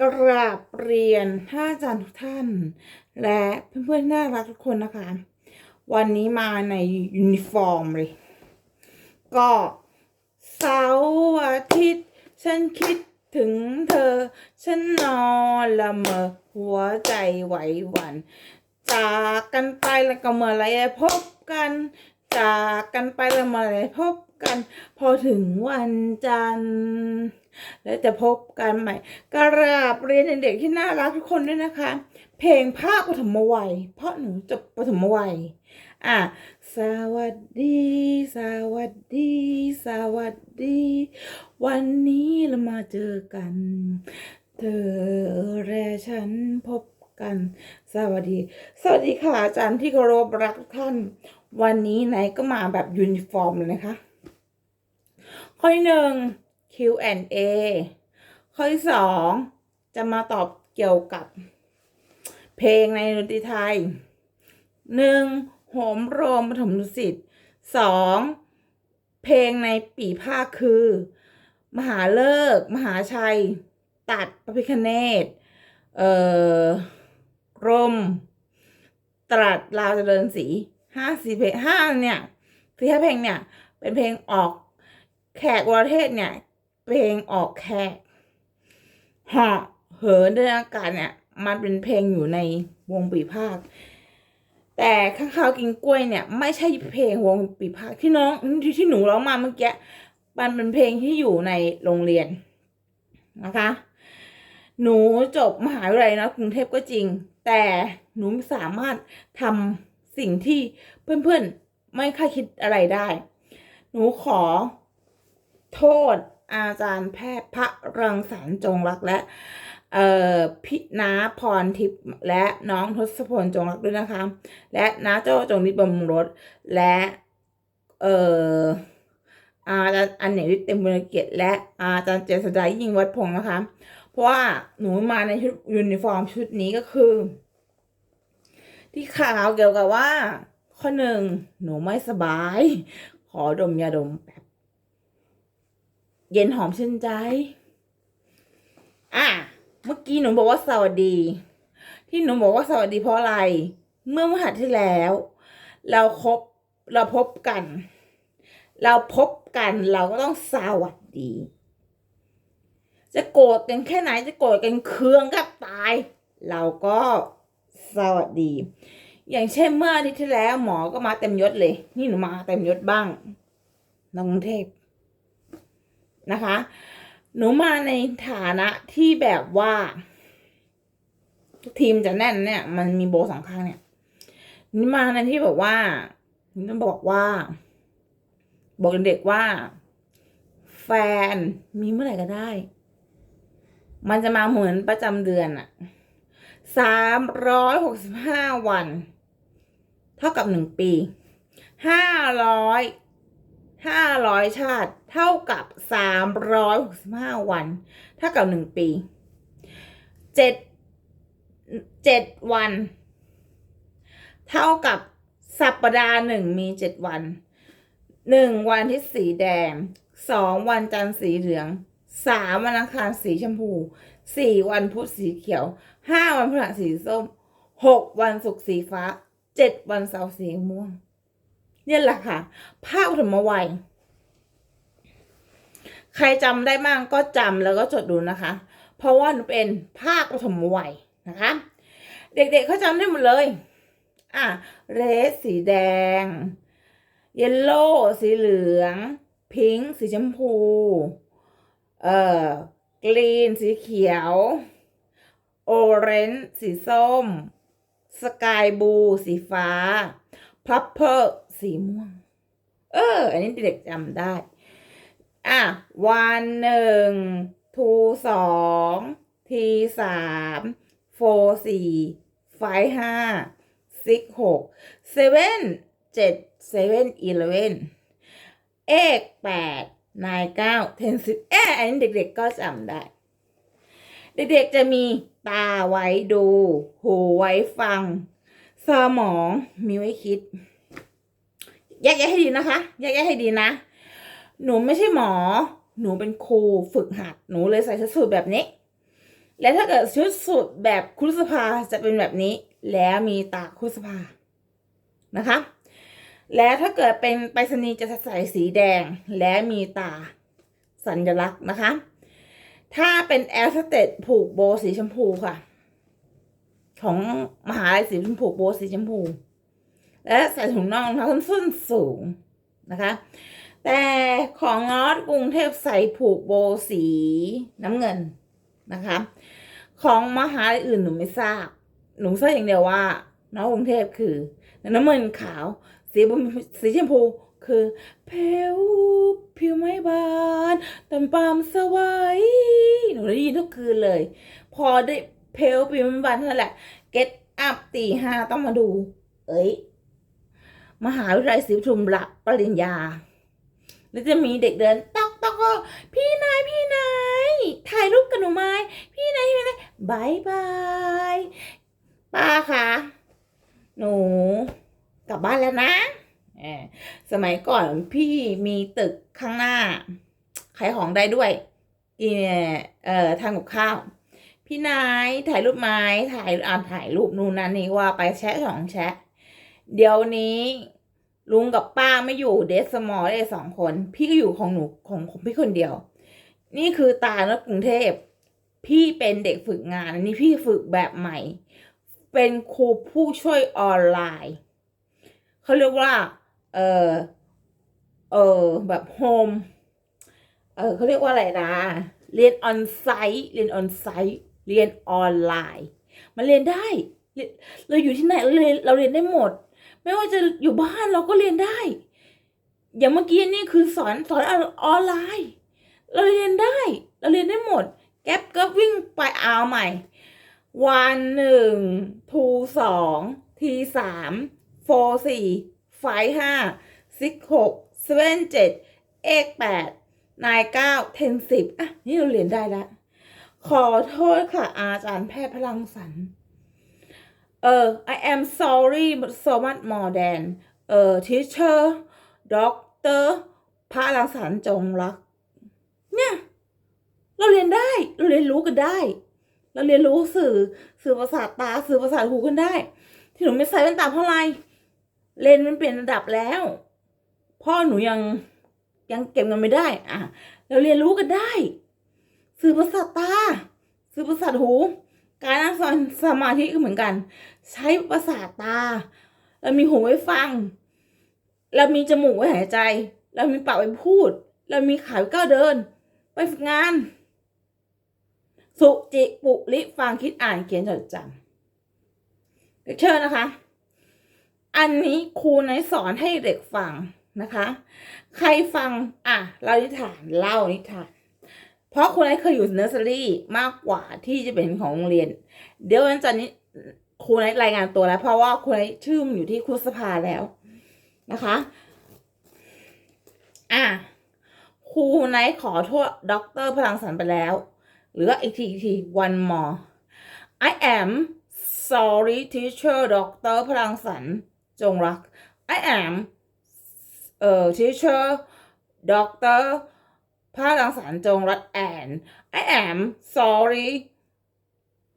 กราบเรียนท่านอาจารย์ทุกท่าน และเพื่อนๆน่ารักทุกคนนะคะ วันนี้มาในยูนิฟอร์มเลย ก็เสาร์อาทิตย์ ฉันคิดถึงเธอ ฉันนอนละเมอหัวใจไหวหวั่นจากกันไปแล้วก็เมื่อไรพบกันจากกันไปแล้วเมื่อไรพบกัน พอถึงวันจันทร์ แล้วจะพบกันใหม่กราบเรียนเด็กๆที่น่ารักทุกคนด้วยนะคะ เพลงภาคปฐมวัย เพราะหนูจบปฐมวัย อะ สวัสดี สวัสดี สวัสดี วันนี้เรามาเจอกัน เธอและฉันพบกัน สวัสดี สวัสดีค่ะอาจารย์ที่เคารพรักทุกท่าน วันนี้ไหนก็มาแบบยูนิฟอร์มเลยนะคะข้อที่หนึ่ง Q&A ข้อที่สองจะมาตอบเกี่ยวกับ เพลงในดนตรีไทยหนึ่งโหมโรงปฐมดุสิตสองเพลงในปีภาคคือ มหาเลิก มหาชัย ตัดพระพิคเนตเอ่อร่มตรัสลาวเจริญศรีห้าสี่เพลงห้าเนี่ยคือห้าเพลงเนี่ย เป็นเพลงออกแขกวรเทศเนี่ย เพลงออกแขกเหาะเหินเดินอากาศเนี่ย มันเป็นเพลงอยู่ในวงปีภาค แต่ข้างคาวกินกล้วยเนี่ย ไม่ใช่เพลงวงปีภาคที่น้องที่ที่หนูร้องมาเมื่อกี้มันเป็นเพลงที่อยู่ในโรงเรียนนะคะ หนูจบมหาวิทยาลัยนะกรุงเทพก็จริง แต่หนูสามารถทำสิ่งที่เพื่อนๆไม่คาดคิดอะไรได้ หนูขอโทษ อาจารย์แพทย์พระรังสรรค์จงรักและเอ่อพินาพรทิพย์และน้องทศพลจงรักด้วยนะคะ และน้าโจ้จงนิบำรุงรถและเอ่ออาจารย์อันเหนวิทย์เต็มบุญเกียรติและอาจารย์เจษดายิ่งวัดพงศ์นะคะ เพราะว่าหนูมาในชุดยูนิฟอร์มชุดนี้ก็คือ ที่ข่าวเกี่ยวกับว่า ข้อหนึ่งหนูไม่สบาย ขอดมยาดมแป๊บ เย็นหอมชื่นใจ อะ เมื่อกี้หนูบอกว่าสวัสดี ที่หนูบอกว่าสวัสดีเพราะอะไร เมื่อมหัสที่แล้ว เราคบเราพบกัน เราพบกันเราก็ต้องสวัสดี จะโกรธกันแค่ไหนจะโกรธกันเคืองกับตาย เราก็สวัสดี อย่างเช่นเมื่ออาทิตย์ที่แล้วหมอก็มาเต็มยศเลย นี่หนูมาเต็มยศบ้างน้องกรุงเทพ นะคะ หนูมาในฐานะที่แบบว่า ทีมจะแน่นเนี่ย มันมีโบสองข้างเนี่ยนี่มาในที่แบบว่าหนูต้องบอกว่า บอกเด็กว่า แฟนมีเมื่อไหร่ก็ได้ มันจะมาเหมือนประจำเดือนอะสามร้อยหกสิบห้าวัน เท่ากับหนึ่งปีห้าร้อย ห้าร้อยชาติ เท่ากับสามร้อยหกสิบห้าวัน เท่ากับหนึ่งปีเจ็ดเจ็ดวัน เท่ากับสัปดาห์หนึ่งมีเจ็ดวันหนึ่งวันที่สีแดงสองวันจันทร์สีเหลืองสามวันอังคารสีชมพูสี่วันพุธสีเขียวห้าวันพฤหัสสีส้มหกวันศุกร์สีฟ้าเจ็ดวันเสาร์สีม่วง เนี่ยแหละค่ะ ภาคปฐมวัย ใครจำได้บ้างก็จำแล้วก็จดดูนะคะ เพราะว่าหนูเป็นภาคปฐมวัยนะคะ เด็กๆเขาจำได้หมดเลย อะเรดสีแดง เยลโล่สีเหลือง พิงค์สีชมพู เอ่อกรีนสีเขียว โอเรนจ์สีส้ม สกายบูสีฟ้าพับเพอร์ สีม่วง เออ อันนี้เด็กจำได้ อะ วันหนึ่งทูสองทีสามโฟสี่ไฟห้าซิกหกเซเว่นเจ็ดเซเว่นอีเลเว่นเอกแปดนายเก้าเทนสิบเอออันนี้เด็กๆก็จำได้ เด็กๆจะมีตาไว้ดู หูไว้ฟัง สมองมีไว้คิด แยกแยะให้ดีนะคะ แยกแยะให้ดีนะ หนูไม่ใช่หมอ หนูเป็นครูฝึกหัด หนูเลยใส่ชุดสูทแบบนี้ และถ้าเกิดชุดสุดแบบคุรุสภาจะเป็นแบบนี้ แล้วมีตาคุรุสภานะคะ แล้วถ้าเกิดเป็นไปรษณีย์จะใส่สีแดง และมีตาสัญลักษณ์นะคะ ถ้าเป็นแอสเตดผูกโบสีชมพูค่ะ ของมหาลัยสีชมพูโบสีชมพู และใส่ถุงน่องรองเท้าส้นสูงนะคะ แต่ของงอดกรุงเทพใส่ผูกโบสีน้ำเงินนะคะ ของมหาลัยอื่นหนูไม่ทราบ หนูทราบอย่างเดียวว่าน้องกรุงเทพคือน้ำเงินขาว สีสีชมพูคือเพวผิวไม่บานต็มปามสวัยหนูได้ยินทุกคืนเลย พอได้เพลผิวไม่บานเท่านั้นแหละเก็ตอัพตีห้าต้องมาดู เอ้ย มหาวิทยาลัยศรีปทุมรับปริญญา แล้วจะมีเด็กเดินตอกตอกพี่นายพี่นายถ่ายรูปกับหนูไหมพี่นายพี่นายบายบายป้าคะหนูกลับบ้านแล้วนะสมัยก่อนพี่มีตึกข้างหน้าขายของได้ด้วยอีเอ่อทางกับข้าว พี่นายถ่ายรูปไม้ถ่ายอ่าถ่ายรูปนู่นนั่นนี่ว่าไปแชะสองแชะ เดี๋ยวนี้ลุงกับป้าไม่อยู่เดสมอลได้สองคน พี่ก็อยู่ของหนูของของพี่คนเดียว นี่คือตาลกรุงเทพ พี่เป็นเด็กฝึกงานอันนี้พี่ฝึกแบบใหม่ เป็นครูผู้ช่วยออนไลน์เขาเรียกว่า เออเออแบบโฮมเออเขาเรียกว่าอะไรนะ เรียนออนไซต์เรียนออนไซต์เรียนออนไลน์ มันเรียนได้ เรียนเราอยู่ที่ไหนเราเรียนเราเรียนได้หมด ไม่ว่าจะอยู่บ้านเราก็เรียนได้ อย่างเมื่อกี้นี่คือสอนสอนออนไลน์ เราเรียนได้ เราเรียนได้หมด แก๊ปก็วิ่งไปเอาใหม่ วันหนึ่งทูสองทีสามโฟสี่ไฟห้าซิกหกเซเว่นเจ็ดเอกแปดนายเก้าเทนสิบอะ นี่เราเรียนได้แล้วขอโทษค่ะอาจารย์แพทย์พลังสรรค์ เออ I am sorry so much more than เออ teacher doctor พระรังสรรค์จงรัก เนี่ย เราเรียนได้ เราเรียนรู้กันได้ เราเรียนรู้สื่อ สื่อประสาทตา สื่อประสาทหูกันได้ ที่หนูไม่ใส่แว่นตาเพราะอะไร เลนส์มันเปลี่ยนระดับแล้ว พ่อหนูยังยังเก็บเงินไม่ได้ อะ เราเรียนรู้กันได้ สื่อประสาทตา สื่อประสาทหู การนั่งสมาสมาธิก็เหมือนกัน ใช้ประสาทตา เรามีหูไว้ฟัง เรามีจมูกไว้หายใจ เรามีปากไว้พูด เรามีขาไว้ก้าวเดิน ไปฝึกงาน สุจิปุริฟังคิดอ่านเขียนจดจำเด็กเชิญนะคะ อันนี้ครูในสอนให้เด็กฟังนะคะ ใครฟังอะเล่านิทานเล่านิทาน เพราะคุณไอ้เคยอยู่เนอร์เซอรี่มากกว่าที่จะเป็นของโรงเรียน เดี๋ยววันจันทร์นี้ครูไอ้รายงานตัวแล้ว เพราะว่าครูไอ้ชื่อมอยู่ที่ครูสภาแล้วนะคะ อะครูไนท์ขอโทษด็อกเตอร์พลังสันไปแล้ว หรืออีกทีอีกที one more I am sorry teacher doctor พลังสันจงรัก I am เอ่อ teacher doctor พระรังสรรค์จงรักแอน I am sorry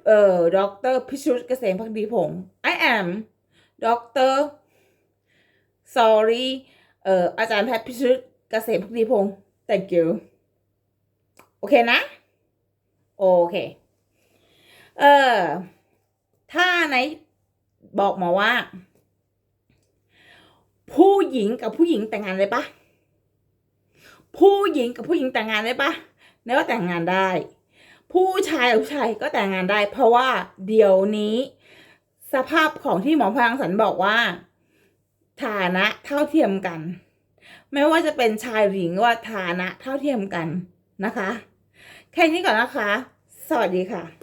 เอ่อ doctor พิชุตเกษมพักดีพงศ์ I am doctor sorry เอ่ออาจารย์แพทย์พิชุตเกษมพักดีพงศ์ thank you โอเคนะ โอเค เออถ้าไหนบอกมาว่า ผู้หญิงกับผู้หญิงแต่งงานได้ปะ ผู้หญิงกับผู้หญิงแต่งงานได้ปะในว่าแต่งงานได้ ผู้ชายกับผู้ชายก็แต่งงานได้ เพราะว่าเดี๋ยวนี้ สภาพของที่หมอพลังสันบอกว่า ฐานะเท่าเทียมกัน ไม่ว่าจะเป็นชายหญิงว่าฐานะเท่าเทียมกันนะคะ แค่นี้ก่อนนะคะ สวัสดีค่ะ